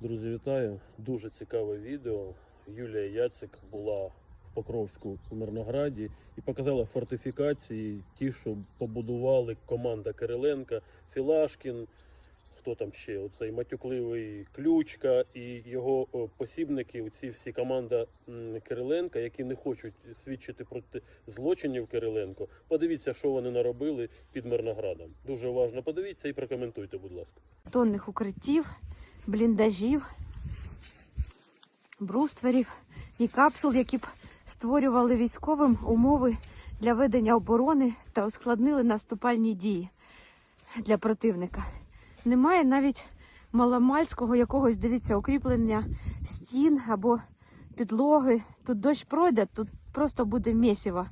Друзі, вітаю! Дуже цікаве відео. Юлія Яцик була в Покровську у Мирнограді і показала фортифікації, ті, що побудували команда Кириленка, Філашкін, хто там ще, оцей матюкливий Ключка і його о, посібники, оці всі команда Кириленка, які не хочуть свідчити проти злочинів Кириленко. Подивіться, що вони наробили під Мирноградом. Дуже уважно подивіться і прокоментуйте, будь ласка. тонних укриттів, бліндажів, брустверів і капсул, які б створювали військовим умови для ведення оборони та ускладнили наступальні дії для противника. Немає навіть маломальського якогось, дивіться, укріплення стін або підлоги. Тут дощ пройде, тут просто буде місіво.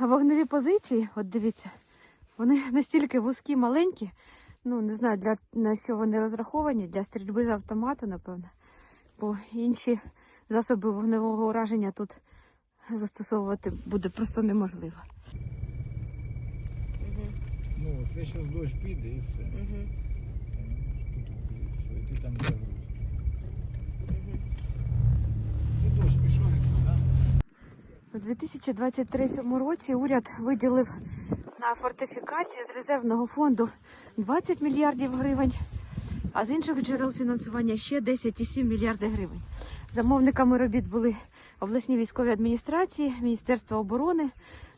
Вогневі позиції, от дивіться, вони настільки вузькі, маленькі. Ну, не знаю, для, на що вони розраховані, для стрільби з автомату, напевно. Бо інші засоби вогневого ураження тут застосовувати буде просто неможливо. Ну, це зараз дощ піде і все. Тут і все, і ти там загруз. І дощ пішов? У 2023 році уряд виділив на фортифікації з резервного фонду 20 мільярдів гривень, а з інших джерел фінансування ще 10,7 мільярди гривень. Замовниками робіт були обласні військові адміністрації, Міністерство оборони,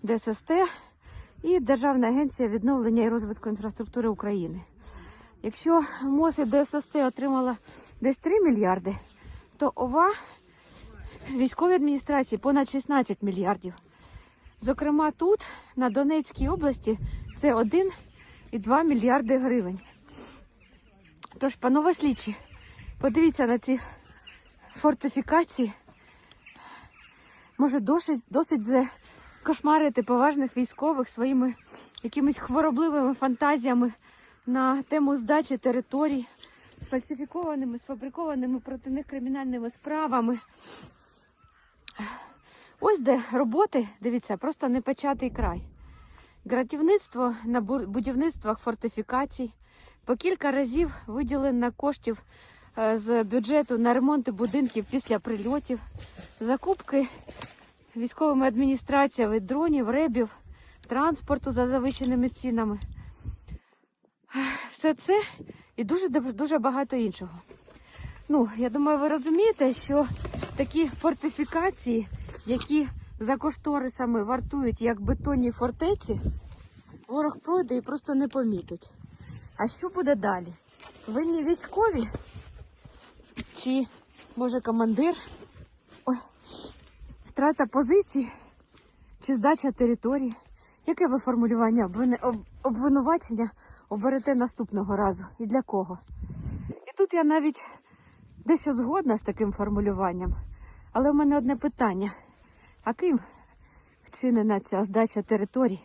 ДССТ і Державна агенція відновлення і розвитку інфраструктури України. Якщо МОЗ і ДССТ отримала десь 3 мільярди, то ОВА військовій адміністрації понад 16 мільярдів. Зокрема, тут, на Донецькій області, це 1,2 мільярди гривень. Тож, панове слідчі, подивіться на ці фортифікації. Може, досить, досить вже кошмарити поважних військових своїми якимись хворобливими фантазіями на тему здачі територій, сфальсифікованими, сфабрикованими проти них кримінальними справами. Ось де роботи, дивіться, просто непочатий край. Гратівництво на будівництвах фортифікацій. По кілька разів виділено коштів е, з бюджету на ремонти будинків після прильотів, закупки військовими адміністраціями дронів, ребів, транспорту за завищеними цінами. Все це і дуже дуже багато іншого. Ну, я думаю, ви розумієте, що такі фортифікації, які за кошторисами вартують як бетонні фортеці, ворог пройде і просто не помітить. А що буде далі? Винні військові? Чи може командир? Ой, втрата позицій? Чи здача території? Яке ви формулювання обвинувачення оберете наступного разу? І для кого? І тут я навіть дещо згодна з таким формулюванням. Але в мене одне питання: а ким вчинена ця здача територій?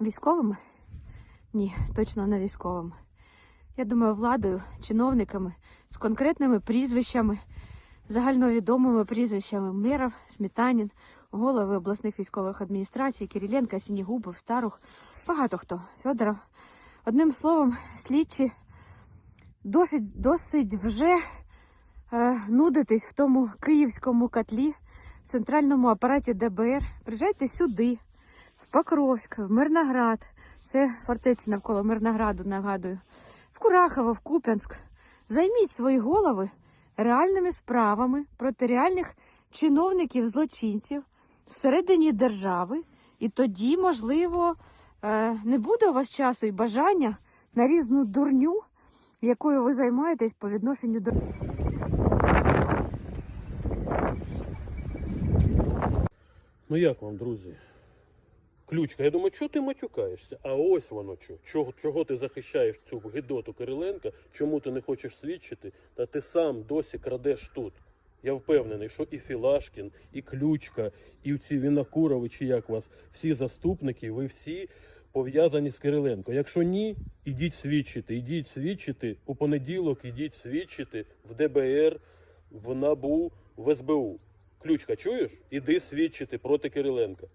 Військовими? Ні, точно не військовими. Я думаю, владою, чиновниками з конкретними прізвищами, загальновідомими прізвищами мерів, Сметанін, голови обласних військових адміністрацій, Кириленка, Сінігубов, Старух, багато хто, Федоров. Одним словом, слідчі досить, досить вже е, нудитись в тому київському котлі, центральному апараті ДБР. Приїжджайте сюди, в Покровськ, в Мирноград. Це фортеці навколо Мирнограду, нагадую. В Курахово, в Куп'янськ. Займіть свої голови реальними справами проти реальних чиновників-злочинців всередині держави. І тоді, можливо, е, не буде у вас часу і бажання на різну дурню, якою ви займаєтесь по відношенню до. Ну як вам, друзі? Ключка, я думаю, чого ти матюкаєшся? А ось воно що. Чого, чого ти захищаєш цю гидоту Кириленка, чому ти не хочеш свідчити, та ти сам досі крадеш тут. Я впевнений, що і Філашкін, і Ключка, і ці Вінокурови, чи як вас, всі заступники, ви всі пов'язані з Кириленко. Якщо ні, ідіть свідчити, ідіть свідчити у понеділок, ідіть свідчити в ДБР, в НАБУ, в СБУ. Ключка, чуєш? Іди свідчити проти Кириленка.